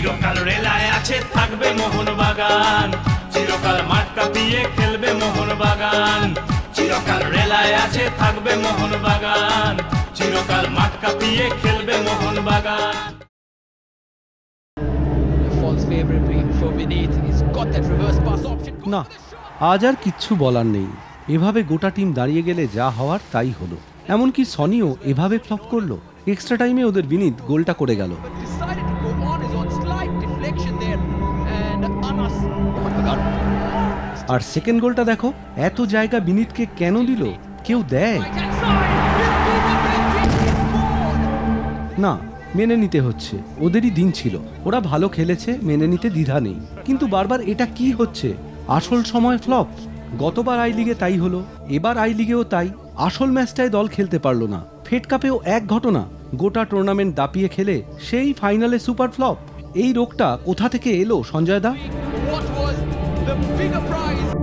চিরকাল রেলায় আছে থাকবে মোহনবাগান চিরকাল মাঠ কাঁপিয়ে খেলবে মোহনবাগান চিরকাল রেলায় আছে থাকবে মোহনবাগান চিরকাল মাঠ কাঁপিয়ে খেলবে pass option. না আজ আর কিচ্ছু বলার নেই। এভাবে গোটা টিম দাঁড়িয়ে গেলে যা হওয়ার তাই হলো। এমনকি সনিও এভাবে ফ্লপ করল। এক্সট্রা টাইমে ওদের বিনীত গোলটা করে গেল। আর সেকেন্ড গোলটা দেখো, এত জায়গা বিনীতকে কেন দিল? কেউ দেয়. না, মেনে নিতে হচ্ছে। ওদেরই দিন ছিল। ওরা ভালো খেলেছে, মেনে নিতে দ্বিধা নেই। কিন্তু বারবার এটা কি হচ্ছে? আসল সময় ফ্লপ। গতবার আই লিগে তাই হলো। এবার আই লিগেও তাই। আসল ম্যাচটায় দল খেলতে পারল না। ফেড কাপেও এক ঘটনা। গোটা টুর্নামেন্ট দাপিয়ে খেলে সেই ফাইনালে সুপার ফ্লপ এই রোগটা কোথা থেকে এলো, সঞ্জয় দা? The bigger prize?